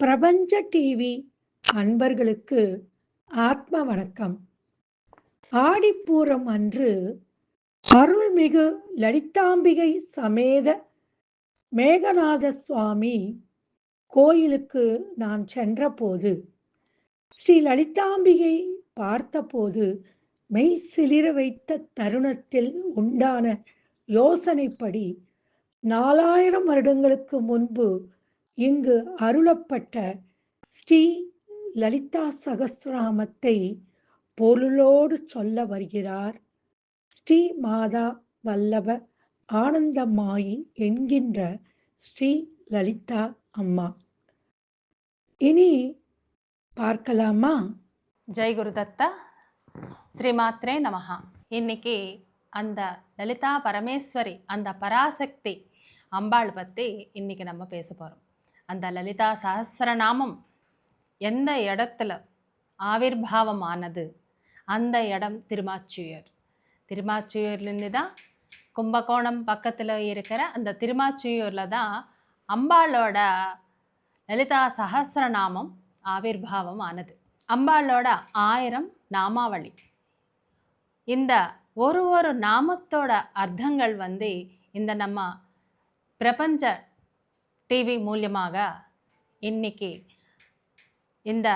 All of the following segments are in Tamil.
பிரபஞ்ச டிவி அன்பர்களுக்கு ஆத்ம வணக்கம் ஆடிப்பூரம் அன்று அருள்மிகு லலிதாம்பிகை சமேத மேகநாத சுவாமி கோயிலுக்கு நான் சென்றபோது ஸ்ரீ லலிதாம்பிகை பார்த்தபோது மெய் சிலிர வைத்த தருணத்தில் உண்டான யோசனைப்படி நாலாயிரம் வருடங்களுக்கு முன்பு இங்கு அருளப்பட்ட ஸ்ரீ லலிதா சகசிராமத்தை பொருளோடு சொல்ல வருகிறார். ஸ்ரீ மாதா வல்லப ஆனந்தமாயி என்கின்ற ஸ்ரீ லலிதா அம்மா. இனி பார்க்கலாமா? ஜெய் குருதத்தா ஸ்ரீமாத்ரே நமஹா. இன்னைக்கு அந்த லலிதா பரமேஸ்வரி அந்த பராசக்தி அம்பாள் பற்றி இன்னைக்கு நம்ம பேச போகிறோம் அந்த லலிதா சஹஸ்ரநாமம் எந்த இடத்துல ஆவிர்வாவம் ஆனது அந்த இடம் திருமாச்சியூர். திருமாச்சியூர்லேருந்து தான் கும்பகோணம் பக்கத்தில் இருக்கிற அந்த திருமாச்சியூரில் தான் அம்பாளோட லலிதா சஹஸ்ரநாமம் ஆவிர்வாவம் ஆனது அம்பாளோட ஆயிரம் நாமாவளி. இந்த ஒரு ஒரு நாமத்தோட அர்த்தங்கள் வந்து இந்த நம்ம பிரபஞ்ச டிவி மூலியமாக இன்னைக்கு இந்த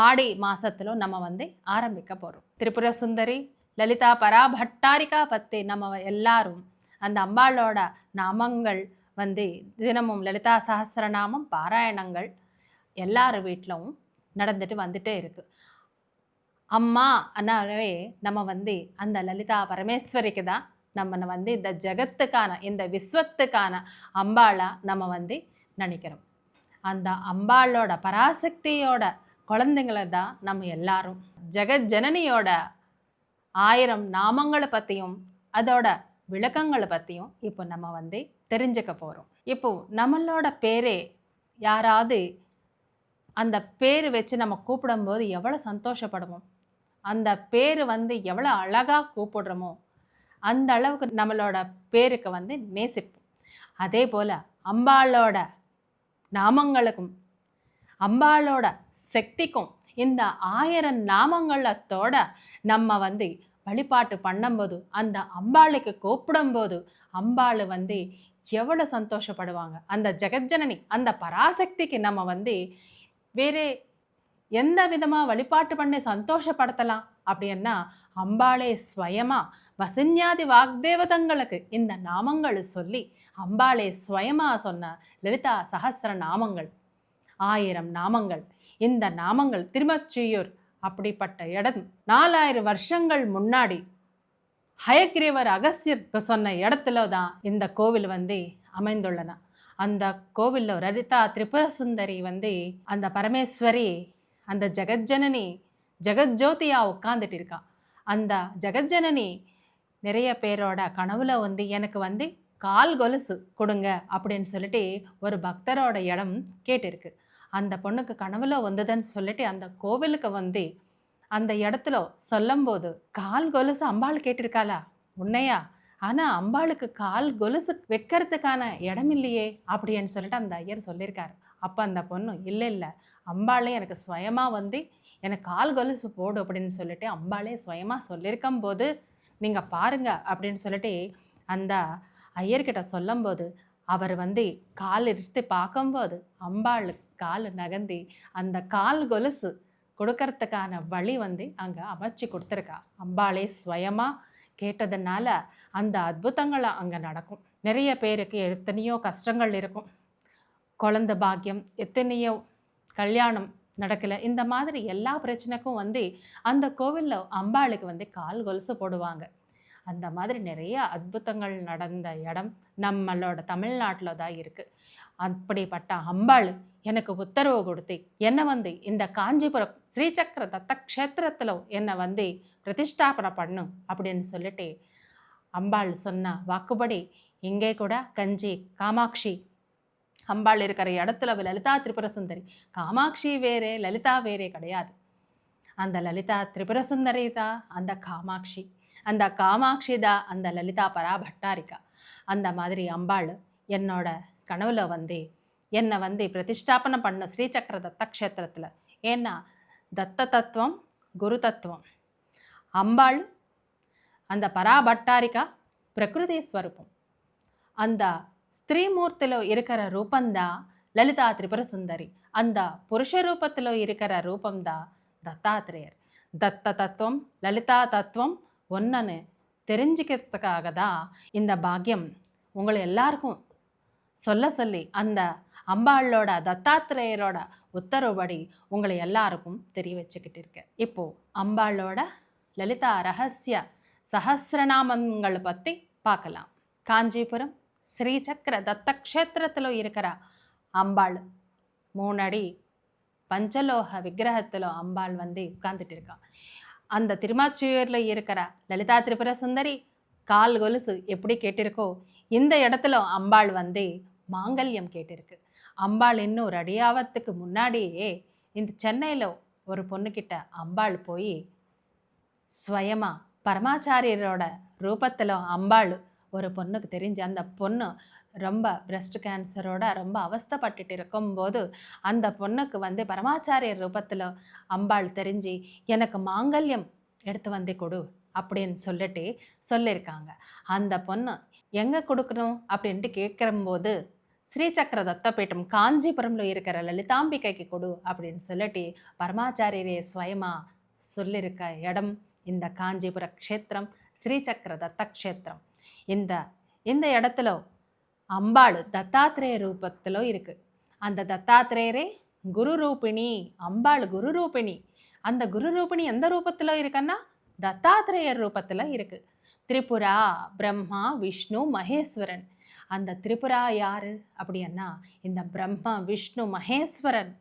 ஆடி மாதத்திலும் நம்ம வந்து ஆரம்பிக்க போகிறோம் திரிபுர சுந்தரி லலிதா பராபட்டாரிகா பற்றி நம்ம எல்லாரும் அந்த அம்பாளோட நாமங்கள் வந்து தினமும் லலிதா சஹஸ்ரநாமம் பாராயணங்கள் எல்லார் வீட்டிலும் நடந்துட்டு வந்துட்டே இருக்குது அம்மா அண்ணாவே நம்ம வந்து அந்த லலிதா பரமேஸ்வரிக்கு தான் நம்ம வந்து இந்த ஜெகத்துக்கான இந்த விஸ்வத்துக்கான அம்பாளாக நம்ம வந்து நினைக்கிறோம். அந்த அம்பாளோட பராசக்தியோட குழந்தைங்களை தான் நம்ம எல்லாரும் ஜெகஜனனியோட ஆயிரம் நாமங்களை பற்றியும் அதோட விளக்கங்களை பற்றியும் இப்போ நம்ம வந்து தெரிஞ்சுக்க போகிறோம் இப்போ நம்மளோட பேரே யாராவது அந்த பேர் வச்சு நம்ம கூப்பிடும்போது எவ்வளோ சந்தோஷப்படுவோம்? அந்த பேர் வந்து எவ்வளோ அழகாக கூப்பிடுறோமோ அந்த அளவுக்கு நம்மளோட பேருக்கு வந்து நேசிப்போம். அதே போல் அம்பாளோட நாமங்களுக்கும் அம்பாளோட சக்திக்கும் இந்த ஆயிரம் நாமங்களத்தோட நம்ம வந்து வழிபாட்டு பண்ணும்போது அந்த அம்பாளுக்கு கூப்பிடும்போது அம்பாள் வந்து எவ்வளோ சந்தோஷப்படுவாங்க. அந்த ஜெகஜனனி அந்த பராசக்திக்கு நம்ம வந்து வேறே எந்த விதமாக வழிபாட்டு பண்ணி சந்தோஷப்படுத்தலாம். அப்படின்னா அம்பாளே ஸ்வயமா வசன்யாதி வாக்தேவதங்களுக்கு இந்த நாமங்களை சொல்லி அம்பாளே ஸ்வயமா சொன்ன லலிதா சஹஸ்ர நாமங்கள் ஆயிரம் நாமங்கள். இந்த நாமங்கள் திருமச்சியூர் அப்படிப்பட்ட இடம் நாலாயிரம் வருஷங்கள் முன்னாடி ஹயக்ரீவர் அகஸ்தியருக்கு சொன்ன இடத்துல தான் இந்த கோவில் வந்து அமைந்துள்ளன. அந்த கோவிலில் லலிதா திரிபுர சுந்தரி வந்து அந்த பரமேஸ்வரி அந்த ஜெகஜனனி ஜெகஜோதியாக உட்காந்துட்டு இருக்கா அந்த ஜெகஜனனி நிறைய பேரோட கனவுல வந்து எனக்கு வந்து கால் கொலுசு கொடுங்க அப்படின்னு சொல்லிட்டு ஒரு பக்தரோட இடம் கேட்டிருக்கு. அந்த பொண்ணுக்கு கனவுல வந்ததுன்னு சொல்லிட்டு அந்த கோவிலுக்கு வந்து அந்த இடத்துல சொல்லும்போது கால் கொலுசு அம்பாள் கேட்டிருக்காளா? உன்னையா? ஆனால் அம்பாளுக்கு கால் கொலுசு வைக்கிறதுக்கான இடம் இல்லையே அப்படின்னு சொல்லிட்டு அந்த ஐயர் சொல்லியிருக்காரு. அப்போ அந்த பொண்ணு இல்லை இல்லை அம்பாளே எனக்கு சுயமாக வந்து எனக்கு கால் கொலுசு போடு அப்படின்னு சொல்லிட்டு அம்பாளே சுயமாக சொல்லியிருக்கும் போது நீங்கள் பாருங்க அப்படின்னு சொல்லிட்டு அந்த ஐயர்கிட்ட சொல்லும்போது அவர் வந்து கால் எடுத்து பார்க்கும்போது அம்பாள் கால் நகந்தி அந்த கால் கொலுசு கொடுக்கறதுக்கான வழி வந்து அங்கே அமைச்சு கொடுத்துருக்கா. அம்பாளே சுயமாக கேட்டதுனால அந்த அற்புதங்கள் அங்கே நடக்கும். நிறைய பேருக்கு எத்தனையோ கஷ்டங்கள் இருக்கும். குழந்த பாக்கியம் எத்தனையோ கல்யாணம் நடக்கலை. இந்த மாதிரி எல்லா பிரச்சனைக்கும் வந்து அந்த கோவிலில் அம்பாளுக்கு வந்து கால் கொலுசு போடுவாங்க. அந்த மாதிரி நிறைய அற்புதங்கள் நடந்த இடம் நம்மளோட தமிழ்நாட்டில் தான் இருக்குது அப்படிப்பட்ட அம்பாள் எனக்கு உத்தரவு கொடுத்து. என்னை வந்து இந்த காஞ்சிபுரம் ஸ்ரீசக்கர தத்த க்ஷேத்திரத்தில் என்னை வந்து பிரதிஷ்டாபனை பண்ணும் அப்படின்னு சொல்லிட்டு அம்பாள் சொன்ன. வாக்குப்படி இங்கே கூட கஞ்சி காமாட்சி. அம்பாள் இருக்கிற இடத்துல லலிதா திரிபுர சுந்தரி காமாட்சி வேறே லலிதா வேறே கிடையாது. அந்த லலிதா திரிபுர சுந்தரி தான் அந்த காமாட்சி. அந்த காமாட்சி தான் அந்த லலிதா பராபட்டாரிக்கா அந்த மாதிரி அம்பாள் என்னோட கனவுல வந்து என்னை வந்து பிரதிஷ்டாபனை பண்ண ஸ்ரீசக்கர தத்த க்ஷேத்திரத்தில் ஏன்னா தத்த தத்துவம் குரு தத்துவம் அம்பாள் அந்த பராபட்டாரிகா பிரகிருதி ஸ்வரூபம். அந்த ஸ்திரீமூர்த்தியில் இருக்கிற ரூபந்தான் லலிதா திரிபுர சுந்தரி அந்த புருஷ ரூபத்தில் இருக்கிற ரூபம்தான் தத்தாத்திரேயர் தத்த தத்துவம் லலிதா தத்துவம் ஒன்றுன்னு தெரிஞ்சுக்கிறதுக்காக தான் இந்த பாக்கியம் உங்களை எல்லாருக்கும் சொல்ல சொல்லி அந்த அம்பாளோட தத்தாத்திரேயரோட உத்தரவுபடி உங்களை எல்லாருக்கும் தெரிய வச்சுக்கிட்டு இருக்கேன். இப்போது அம்பாளோட லலிதா ரகசிய சஹசிரநாமங்களை பற்றி பார்க்கலாம். காஞ்சிபுரம் ஸ்ரீசக்கர தத்தக்ஷேத்திரத்தில் இருக்கிற அம்பாள். மூணடி பஞ்சலோக விக்கிரகத்தில் அம்பாள் வந்து உட்கார்ந்துட்டு இருக்கா. அந்த திருமாச்சியூரில் இருக்கிற லலிதா திரிபுர சுந்தரி கால் கொலுசு எப்படி கேட்டிருக்கோ இந்த இடத்துல அம்பாள் வந்து மாங்கல்யம் கேட்டிருக்கு. அம்பாள் இன்னும் ரெடி முன்னாடியே இந்த சென்னையில் ஒரு பொண்ணுக்கிட்ட அம்பாள் போய் ஸ்வயமா பரமாச்சாரியரோட ரூபத்தில் அம்பாள் ஒரு பொண்ணுக்கு தெரிஞ்சு அந்த பொண்ணு ரொம்ப பிரஸ்ட் கேன்சரோட ரொம்ப அவஸ்தைப்பட்டுட்டு இருக்கும்போது அந்த பொண்ணுக்கு வந்து பரமாச்சாரியர் ரூபத்தில் அம்பாள் தெரிஞ்சு எனக்கு மாங்கல்யம் எடுத்து வந்து கொடு அப்படின்னு சொல்லிட்டு சொல்லியிருக்காங்க. அந்த பொண்ணு எங்கே கொடுக்கணும்? அப்படின்ட்டு கேட்குறம்போது ஸ்ரீசக்கர தத்தப்பீட்டம் காஞ்சிபுரம்ல இருக்கிற லலிதாம்பிகைக்கு கொடு அப்படின்னு சொல்லிட்டு பரமாச்சாரியரே ஸ்வயமா சொல்லியிருக்க இடம் இந்த காஞ்சிபுர க்ஷேத்திரம் ஸ்ரீசக்கர தத்த க்ஷேத்திரம் இந்த இந்த இடத்துல அம்பாள் தத்தாத்திரேய ரூபத்தில் இருக்குது அந்த தத்தாத்திரேயரே குரு ரூபிணி அம்பாள் குரு ரூபிணி. அந்த குரு ரூபிணி எந்த ரூபத்தில் இருக்குன்னா? தத்தாத்திரேயர் ரூபத்தில் இருக்குது திரிபுரா பிரம்மா விஷ்ணு மகேஸ்வரன். அந்த திரிபுரா யார் அப்படின்னா இந்த பிரம்மா விஷ்ணு மகேஸ்வரன்.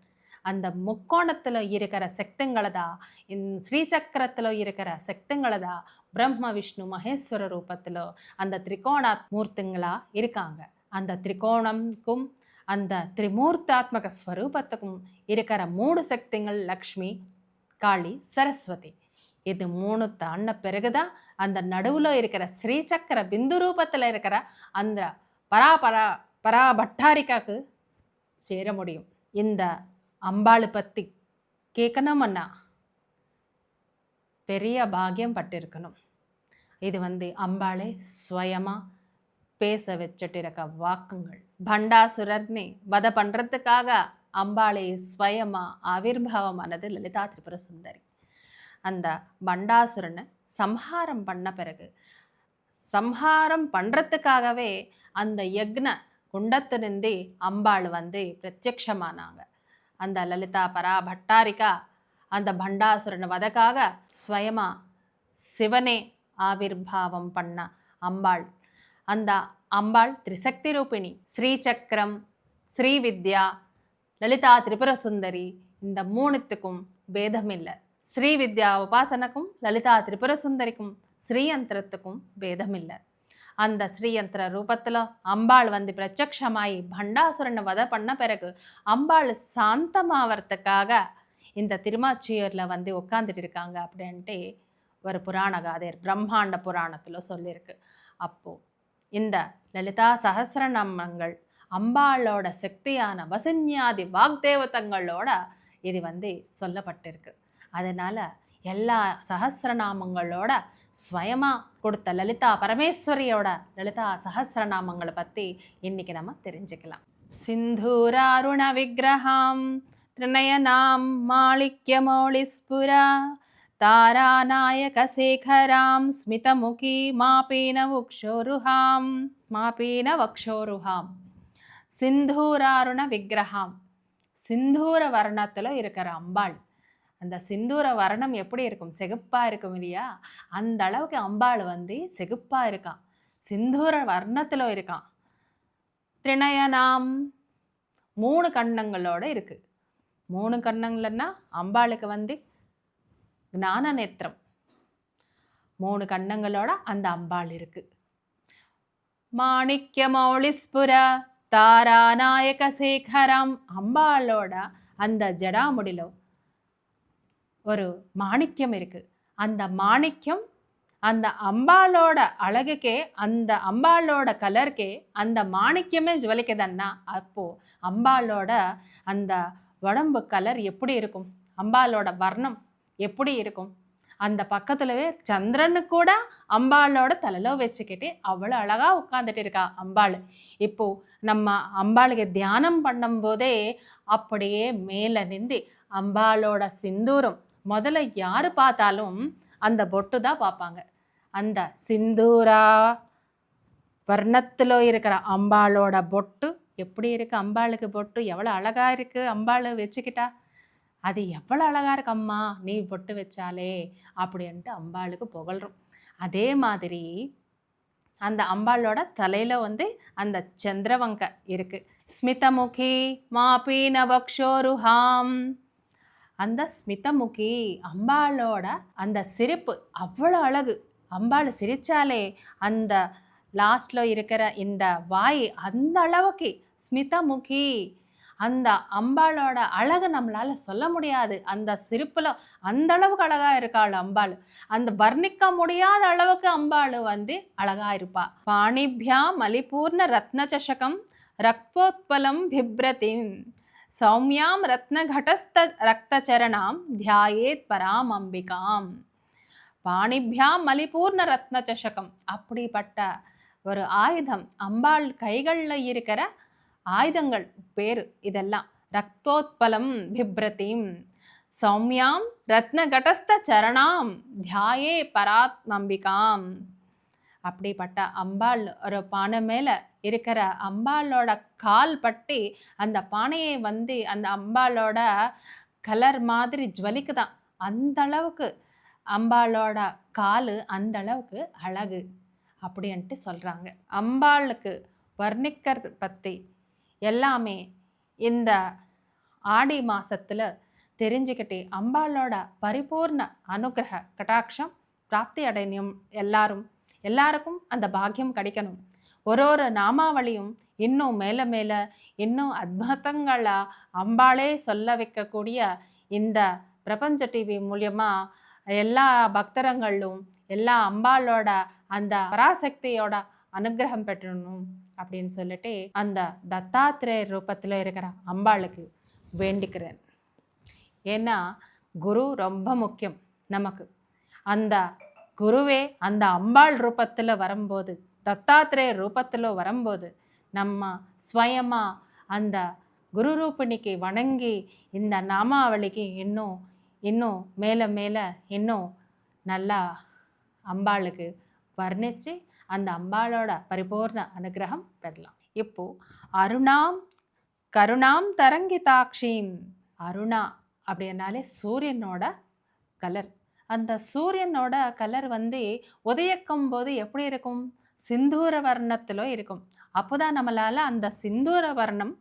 அந்த முக்கோணத்தில் இருக்கிற சக்திங்களை தான் இந் ஸ்ரீசக்கரத்தில் இருக்கிற சக்திங்களை தான் பிரம்ம விஷ்ணு மகேஸ்வர ரூபத்தில் அந்த திரிகோண மூர்த்திங்களா இருக்காங்க. அந்த திரிகோணம்க்கும் அந்த திரிமூர்த்தாத்மக ஸ்வரூபத்துக்கும் இருக்கிற மூணு சக்திகள் லக்ஷ்மி காளி சரஸ்வதி. இது மூணு தாண்ட பிறகுதான் அந்த நடுவில் இருக்கிற ஸ்ரீசக்கர பிந்து ரூபத்தில் இருக்கிற அந்த பரா பரா பரா பட்டாரிக்காக்கு சேர முடியும். இந்த அம்பாளை பற்றி கேட்கணும்னா பெரிய பாக்கியம் பட்டிருக்கணும். இது வந்து அம்பாளே சுயமாக பேச வச்சுட்டு இருக்க வாக்குங்கள். பண்டாசுரர்னே வத பண்ணுறதுக்காக அம்பாளே ஸ்வயமா ஆவிர்வாவமானது லலிதா திரிபுர சுந்தரி. அந்த பண்டாசுரனை சம்ஹாரம் பண்ண பிறகு சம்ஹாரம் பண்ணுறதுக்காகவே அந்த யக்ன குண்டத்திலிருந்தே அம்பாள் வந்து பிரத்யக்ஷமானாங்க அந்த லலிதா பரா பட்டாரிகா அந்த பண்டாசுரன் வதக்காக ஸ்வயமா சிவனே ஆவிர்பாவம் பண்ண அம்பாள். அந்த அம்பாள் திரிசக்தி ரூபிணி ஸ்ரீசக்கரம் ஸ்ரீவித்யா லலிதா திரிபுர சுந்தரி இந்த மூணுத்துக்கும் பேதம் இல்லை ஸ்ரீவித்யா உபாசனக்கும் லலிதா திரிபுர சுந்தரிக்கும் ஸ்ரீயந்திரத்துக்கும் பேதம் இல்லை அந்த ஸ்ரீயந்திர ரூபத்தில் அம்பாள் வந்து பிரத்யக்ஷமாயி பண்டாசுரனை வத பண்ண பிறகு அம்பாள் சாந்தமாவதுக்காக இந்த திருமாச்சியூரில் வந்து உட்காந்துட்டு இருக்காங்க அப்படின்ட்டு ஒரு புராண காதையர் பிரம்மாண்ட புராணத்தில் சொல்லியிருக்கு. அப்போது இந்த லலிதா சகசிரநாமங்கள் அம்பாளோட சக்தியான வசன்யாதி வாக்தேவதங்களோட இது வந்து சொல்லப்பட்டிருக்கு. அதனால் எல்லா சகசிரநாமங்களோட ஸ்வயமா கொடுத்த லலிதா பரமேஸ்வரியோட லலிதா சகசிரநாமங்களை பற்றி இன்னைக்கு நம்ம தெரிஞ்சுக்கலாம் சிந்தூராருண விக்கிரகாம் त्रिनयनां माणिक्यमौलिस्फुरा तारानायकशेखरां स्मितमुखीमापीनवक्षोरुहां மாபீனவக்ஷோருஹாம் சிந்தூராருண விக்கிரகாம் சிந்தூர வர்ணத்தில் இருக்கிற அம்பாள் அந்த சிந்தூர வர்ணம் எப்படி இருக்கும்? செகுப்பாக இருக்கும் இல்லையா? அந்த அளவுக்கு அம்பாள் வந்து செகுப்பாக இருக்கான் சிந்தூர வர்ணத்தில் இருக்கான் திரிணயனாம் மூணு கண்ணங்களோடு இருக்குது மூணு கண்ணங்கள்னா அம்பாளுக்கு வந்து ஞான நேத்திரம். மூணு கண்ணங்களோட அந்த அம்பாள் இருக்குது மாணிக்க மௌலிஸ்புர தாராநாயக சேகரம். அம்பாளோட அந்த ஜடாமுடியில ஒரு மாணிக்கம் இருக்குது அந்த மாணிக்கம் அந்த அம்பாளோட அழகுக்கே அந்த அம்பாளோட கலருக்கே அந்த மாணிக்கமே ஜுவலிக்குதுன்னா அப்போது அம்பாளோட அந்த உடம்பு கலர் எப்படி இருக்கும்? அம்பாளோட வர்ணம் எப்படி இருக்கும்? அந்த பக்கத்துலவே சந்திரனு கூட அம்பாளோட தலையில வச்சுக்கிட்டு அவ்வளோ அழகாக உட்காந்துட்டு இருக்கா அம்பாள். இப்போ நம்ம அம்பாளுக்கு தியானம் பண்ணும்போதே அப்படியே மேலே நின்று அம்பாளோட சிந்தூரம் முதல்ல யார் பார்த்தாலும் அந்த பொட்டு தான் பார்ப்பாங்க. அந்த சிந்தூரா வர்ணத்தில் இருக்கிற அம்பாளோட பொட்டு எப்படி இருக்குது அம்பாளுக்கு பொட்டு எவ்வளோ அழகா இருக்குது அம்பாள் வச்சுக்கிட்டா? அது எவ்வளோ அழகாக இருக்கு அம்மா நீ பொட்டு வச்சாலே அப்படின்ட்டு அம்பாளுக்கு புகழ்றோம் அதே மாதிரி அந்த அம்பாளோட தலையில் வந்து அந்த சந்திரவங்க இருக்குது ஸ்மிதமுகி மாபீன வக்ஷோருஹாம். அந்த ஸ்மிதமுகி அம்பாளோட அந்த சிரிப்பு அவ்வளோ அழகு. அம்பாள் சிரித்தாலே அந்த லாஸ்டில் இருக்கிற இந்த வாய் அந்த அளவுக்கு ஸ்மிதமுகி அந்த அம்பாளோட அழகு நம்மளால் சொல்ல முடியாது. அந்த சிரிப்பில் அந்த அளவுக்கு அழகாக இருக்காள் அம்பாள். அந்த வர்ணிக்க முடியாத அளவுக்கு அம்பாள் வந்து அழகா இருப்பா. பாணிபியா மலிபூர்ண ரத்ன சஷகம் ரக்தோத்பலம் பிப்ரதிம். சௌமியாம் ரத்னகடஸ்த ரக்தச்சரணாம் தியாயேத் பராம் அம்பிகாம் பாணிபியாம் மலிபூர்ண ரத்ன சஷகம் அப்படிப்பட்ட ஒரு ஆயுதம். அம்பாள் கைகளில் இருக்கிற ஆயுதங்கள் பேர் இதெல்லாம். ரக்தோத்பலம் பிப்ரதீம். சௌமியாம் ரத்னகடஸ்த சரணாம் தியாயே பராத்மம்பிகாம் அப்படிப்பட்ட அம்பாள் ஒரு பானை மேலே இருக்கிற அம்பாளோட கால் பட்டி அந்த பானையை வந்து அந்த அம்பாளோட கலர் மாதிரி ஜுவலிக்குதான். அந்த அளவுக்கு அம்பாளோட கால் அந்த அளவுக்கு அழகு அப்படின்ட்டு சொல்கிறாங்க அம்பாளுக்கு வர்ணிக்கிறது பற்றி எல்லாமே இந்த ஆடி மாதத்தில் தெரிஞ்சுக்கிட்டு அம்பாளோட பரிபூர்ண அனுகிரக கடாட்சம் பிராப்தி அடையணும் எல்லாரும் எல்லாருக்கும் அந்த பாக்கியம் கிடைக்கணும். ஒரு ஒரு நாமாவளியும் இன்னும் மேலே மேலே இன்னும் அத்புதங்களா அம்பாளே சொல்ல வைக்கக்கூடிய இந்த பிரபஞ்ச டிவி மூலியமா எல்லா பக்தரங்களும் எல்லா அம்பாளோட அந்த பராசக்தியோட அனுகிரகம் பெற்றணும் அப்படின்னு சொல்லிட்டு அந்த தத்தாத்திரேய ரூபத்தில் இருக்கிற அம்பாளுக்கு வேண்டிக்கிறேன். ஏன்னா குரு ரொம்ப முக்கியம் நமக்கு. அந்த குருவே அந்த அம்பாள் ரூபத்தில் வரும்போது தத்தாத்திரேய ரூபத்தில் வரும்போது நம்ம ஸ்வயமா அந்த குரு ரூபிணிக்கு வணங்கி இந்த நாமாவளிக்கு இன்னும் இன்னும் மேலே மேலே இன்னும் நல்லா அம்பாளுக்கு வர்ணித்து அந்த அம்பாளோட பரிபூர்ண அனுகிரகம் பெறலாம். இப்போது அருணாம் கருணாம் தரங்கிதாட்சிம் அருணா அப்படின்னாலே சூரியனோட கலர் அந்த சூரியனோட கலர் வந்து உதயக்கும் போது எப்படி இருக்கும்? சிந்தூர வர்ணத்தில் இருக்கும். அப்போதான் நம்மளால் அந்த சிந்தூர வர்ணம்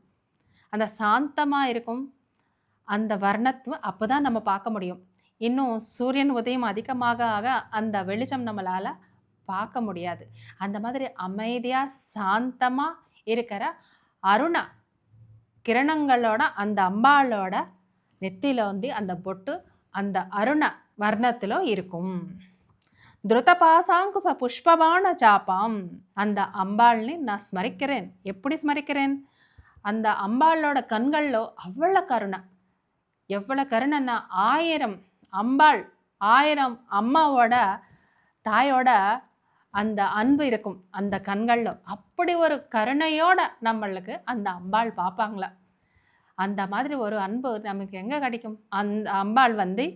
அந்த சாந்தமாக இருக்கும். அந்த வர்ணத்துவம் அப்போ தான் நம்ம பார்க்க முடியும். இன்னும் சூரியன் உதயம் அதிகமாக ஆக அந்த வெளிச்சம் நம்மளால் பார்க்க முடியாது. அந்த மாதிரி அமைதியாக சாந்தமாக இருக்கிற அருண கிரணங்களோட அந்த அம்பாளோட நெத்தியில் வந்து அந்த பொட்டு அந்த அருண வர்ணத்தில் இருக்கும். திருதபாசாங்குச புஷ்பபான சாப்பாம். அந்த அம்பாள்னு நான் ஸ்மரிக்கிறேன். எப்படி ஸ்மரிக்கிறேன்? அந்த அம்பாளோட கண்களில் அவ்வளோ கருணை. எவ்வளோ கருணைன்னா ஆயிரம் அம்பாள் ஆயிரம் அம்மாவோட தாயோட அந்த அன்பு இருக்கும் அந்த கண்களில். அப்படி ஒரு கருணையோட நம்மளுக்கு அந்த அம்பாள் பார்ப்பாங்களா? அந்த மாதிரி ஒரு அன்பு நமக்கு எங்கே கிடைக்கும்? அந்த அம்பாள் வந்து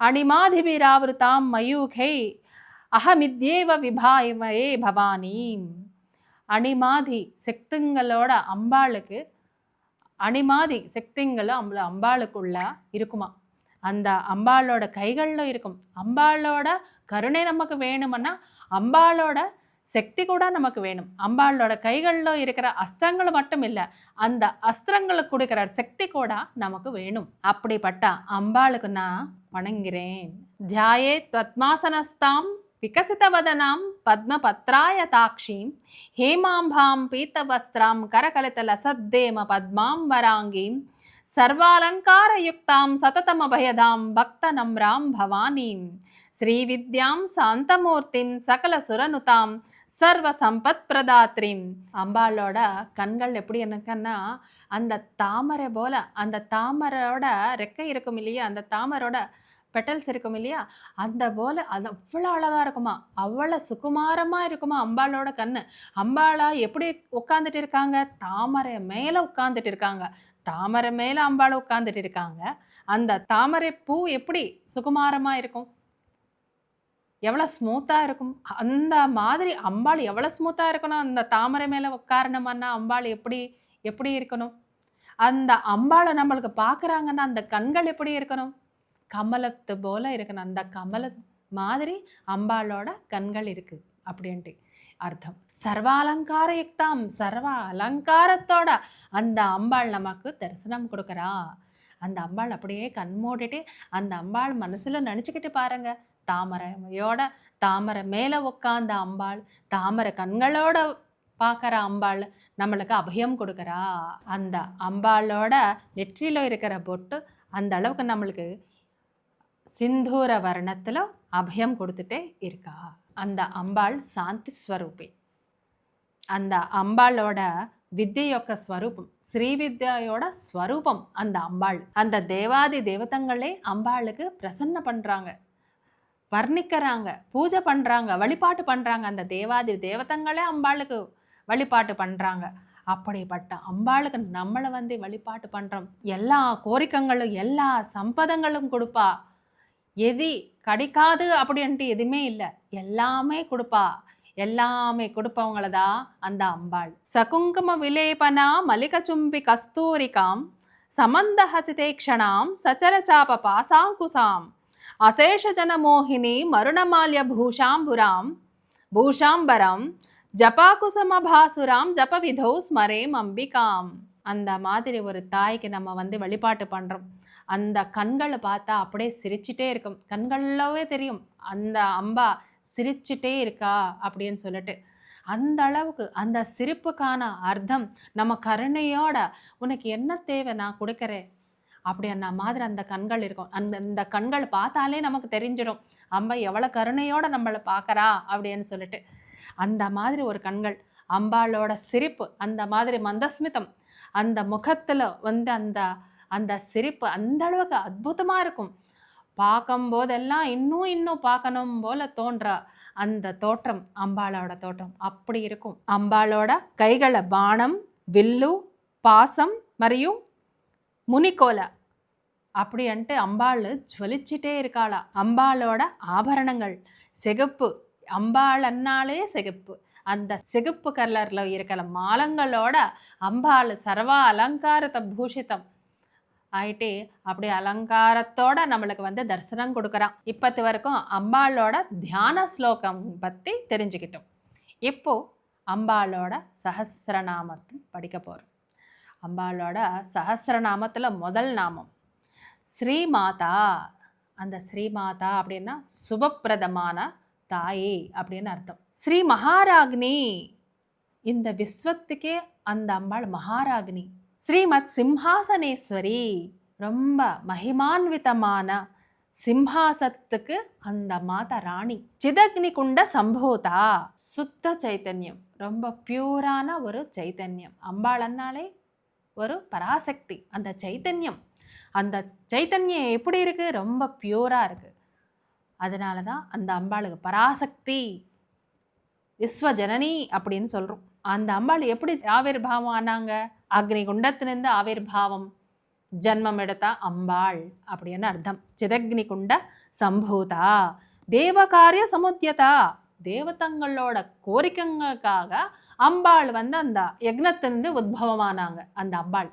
அணிமாதிபிராவிருத்தாம் மயூகை அகமித்யேவ விபாயமயே பவானி அணிமாதி சக்திங்களோட அம்பாளுக்கு அணிமாதி சக்திங்களும் அம்ப அம்பாளுக்குள்ள இருக்குமா? அந்த அம்பாளோட கைகளில் இருக்கும். அம்பாளோட கருணை நமக்கு வேணுமன்னா அம்பாளோட சக்தி கூட நமக்கு வேணும். அம்பாளோட கைகளில் இருக்கிற அஸ்திரங்கள் மட்டும் இல்லை அந்த அஸ்திரங்களுக்கு கொடுக்குற சக்தி கூட நமக்கு வேணும். அப்படிப்பட்ட அம்பாளுக்கு நான் வணங்குகிறேன். தியாயே தத்மாசனஸ்தாம் விகசிதவதனாம் பத்மபத்ராயதாட்சீம் ஹேமாம்பாம் பீத்தவஸ்திராம் கரகலிதலசத்தேம பத்மாம் வராங்கீம் சர்வாலங்காரயுக்தாம் சததமபயதாம் பக்த நம்ராம் பவானீம். ஸ்ரீவித்யாம் சாந்தமூர்த்திம் சகல சுரனுதாம் சர்வ சம்பத் பிரதாத்ரீம் அம்பாளோட கண்கள் எப்படி எனக்குன்னா அந்த தாமரை போல அந்த தாமரோட ரெக்கை இருக்கும் இல்லையா அந்த தாமரோட பெட்டல்ஸ் இருக்கும் இல்லையா? அந்த போல் அது அவ்வளோ அழகாக இருக்குமா? அவ்வளோ சுகுமாரமாக இருக்குமா அம்பாளோட கண்ணு? அம்பாளா எப்படி உட்காந்துட்டு இருக்காங்க? தாமரை மேலே உட்காந்துட்டு இருக்காங்க. தாமரை மேலே அம்பாள் உட்காந்துட்டு இருக்காங்க. அந்த தாமரை பூ எப்படி சுகுமாரமாக இருக்கும்? எவ்வளோ ஸ்மூத்தாக இருக்கும்? அந்த மாதிரி அம்பாள் எவ்வளோ ஸ்மூத்தாக இருக்கணும்? அந்த தாமரை மேலே உட்காரணமானா அம்பாள் எப்படி எப்படி இருக்கணும்? அந்த அம்பாளை நம்மளுக்கு பார்க்குறாங்கன்னா அந்த கண்கள் எப்படி இருக்கணும்? கமலத்து போல இருக்கணும். அந்த கமல மாதிரி அம்பாளோட கண்கள் இருக்குது அப்படின்ட்டு அர்த்தம். சர்வ அலங்கார யுக்தாம் சர்வ அலங்காரத்தோட அந்த அம்பாள் நமக்கு தரிசனம் கொடுக்குறா. அந்த அம்பாள் அப்படியே கண் மூடிட்டு அந்த அம்பாள் மனசில் நினச்சிக்கிட்டு பாருங்க. தாமரையோட தாமரை மேலே உட்காந்த அம்பாள் தாமரை கண்களோட பார்க்குற அம்பாள் நம்மளுக்கு அபயம் கொடுக்குறா. அந்த அம்பாளோட நெற்றியில் இருக்கிற பொட்டு அந்த அளவுக்கு நம்மளுக்கு சிந்தூர வர்ணத்தில் அபயம் கொடுத்துட்டே இருக்கா. அந்த அம்பாள் சாந்தி ஸ்வரூபி. அந்த அம்பாளோட வித்ய యొక్క ஸ்வரூபம் ஸ்ரீவித்யோட ஸ்வரூபம் அந்த அம்பாள். அந்த தேவாதி தேவதங்களே அம்பாளுக்கு பிரசன்ன பண்ணுறாங்க வர்ணிக்கிறாங்க பூஜை பண்ணுறாங்க வழிபாட்டு பண்ணுறாங்க அந்த தேவாதி தேவதங்களே அம்பாளுக்கு வழிபாட்டு பண்ணுறாங்க அப்படிப்பட்ட அம்பாளுக்கு நம்மளை வந்து வழிபாட்டு பண்ணுறோம் எல்லா கோரிக்கைகளும் எல்லா சம்பதங்களும் கொடுப்பா. எதி கிடைக்காது அப்படின்ட்டு எதுவுமே இல்லை. எல்லாமே கொடுப்பா. எல்லாமே கொடுப்பவங்கள அந்த அம்பாள். சகுங்கும விலேபனா மலிகச்சும்பி கஸ்தூரிகாம். சமந்தஹசிதேக்ஷணாம் சச்சரச்சாப பாசாங்குசாம். அசேஷஜன மோகினி மருணமால்ய பூஷாம்புராம். பூஷாம்பரம். ஜபாகுசமபாசுராம் ஜபவிதௌ ஸ்மரேம் அம்பிகாம் அந்த மாதிரி ஒரு தாய்க்கு நம்ம வந்து வழிபாட்டு பண்ணுறோம் அந்த கண்களை பார்த்தா அப்படியே சிரிச்சிட்டே இருக்கும். கண்களவே தெரியும். அந்த அம்பா சிரிச்சிட்டே இருக்கா அப்படின்னு சொல்லிட்டு. அந்த அளவுக்கு அந்த சிரிப்புக்கான அர்த்தம் நம்ம கருணையோட உனக்கு என்ன தேவை? நான் கொடுக்குறேன். அப்படி அந்த மாதிரி அந்த கண்கள் இருக்கும். அந்த அந்த கண்கள் பார்த்தாலே நமக்கு தெரிஞ்சிடும். அம்பா எவ்வளோ கருணையோட நம்மளை பார்க்குறா அப்படின்னு சொல்லிட்டு. அந்த மாதிரி ஒரு கண்கள் அம்பாளோட சிரிப்பு அந்த மாதிரி மந்தஸ்மிதம் அந்த முகத்தில் வந்து அந்த அந்த சிரிப்பு அந்த அளவுக்கு அற்புதமாக இருக்கும். பார்க்கும்போதெல்லாம் இன்னும் இன்னும் பார்க்கணும் போல் தோன்ற அந்த தோற்றம் அம்பாளோட தோற்றம். அப்படி இருக்கும். அம்பாளோட கைகளை பானம் வில்லு பாசம் மறியு முனிக்கோலை அப்படின்ட்டு அம்பாள் ஜுவலிச்சிட்டே இருக்காளா அம்பாளோட ஆபரணங்கள் சிகப்பு. அம்பாள் அன்னாலே சிகப்பு. அந்த சிகப்பு கலர்ல இருக்கிற மாலங்களோட அம்பாள் சர்வ அலங்காரத்தை பூஷிதம் ஆயிட்டு அப்படி அலங்காரத்தோட நம்மளுக்கு வந்து தரிசனம் கொடுக்குறான். இப்பத்து வரைக்கும் அம்பாளோட தியான ஸ்லோகம் பற்றி தெரிஞ்சுக்கிட்டோம். இப்போ அம்பாளோட சஹசிரநாமத்தை படிக்க போகிறோம் அம்பாளோட சஹசிரநாமத்தில் முதல் நாமம் ஸ்ரீமாதா அந்த ஸ்ரீமாதா அப்படின்னா சுபப்பிரதமான தாயே அப்படின்னு அர்த்தம். ஸ்ரீ மகாராக்னி இந்த விஸ்வத்துக்கே அந்த அம்பாள் மகாராக்னி. ஸ்ரீமத் சிம்ஹாசனேஸ்வரி ரொம்ப மகிமான்விதமான சிம்ஹாசத்துக்கு அந்த மாதா ராணி. சிதக்னி குண்ட சம்பூதா சுத்த சைத்தன்யம். ரொம்ப பியூரான ஒரு சைத்தன்யம். அம்பாளன்னாலே ஒரு பராசக்தி. அந்த சைத்தன்யம். அந்த சைத்தன்யம் எப்படி இருக்குது ரொம்ப பியூராக இருக்குது அதனால தான் அந்த அம்பாளுக்கு பராசக்தி விஸ்வஜனனி அப்படின்னு சொல்கிறோம் அந்த அம்பாள் எப்படி ஆவிர்பாவம் ஆனாங்க? அக்னி குண்டத்திலிருந்து ஆவிர்பாவம் ஜன்மம் எடுத்தா அம்பாள் அப்படின்னு அர்த்தம். சிதக்னி குண்ட சம்பூதா தேவகாரிய சமுத்தியதா தேவதங்களோட கோரிக்கைங்களுக்காக அம்பாள் வந்து அந்த யக்னத்திலிருந்து உத்பவமானாங்க. அந்த அம்பாள்.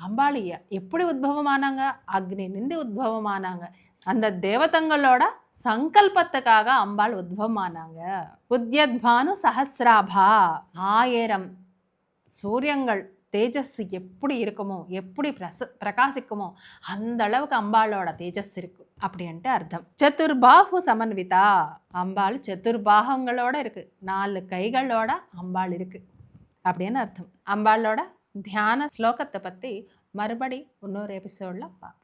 அம்பாள் எப்படி உத்பவமானாங்க? அக்னிலிருந்து உத்பவமானாங்க. அந்த தேவதங்களோட சங்கல்பத்துக்காக அம்பாள் உத்பவமானாங்க உத்யத்பானு சஹசிராபா ஆயிரம் சூரியங்கள் தேஜஸ் எப்படி இருக்குமோ எப்படி பிரச பிரகாசிக்குமோ அந்த அளவுக்கு அம்பாளோட தேஜஸ் இருக்கு அப்படின்ட்டு அர்த்தம். சதுர்பாகு சமன்விதா அம்பாள் சதுர்பாகங்களோட இருக்கு நாலு கைகளோட அம்பாள் இருக்கு அப்படின்னு அர்த்தம். அம்பாளோட தியான ஸ்லோகத்தை பற்றி மறுபடி இன்னொரு எபிசோடில் பார்ப்போம்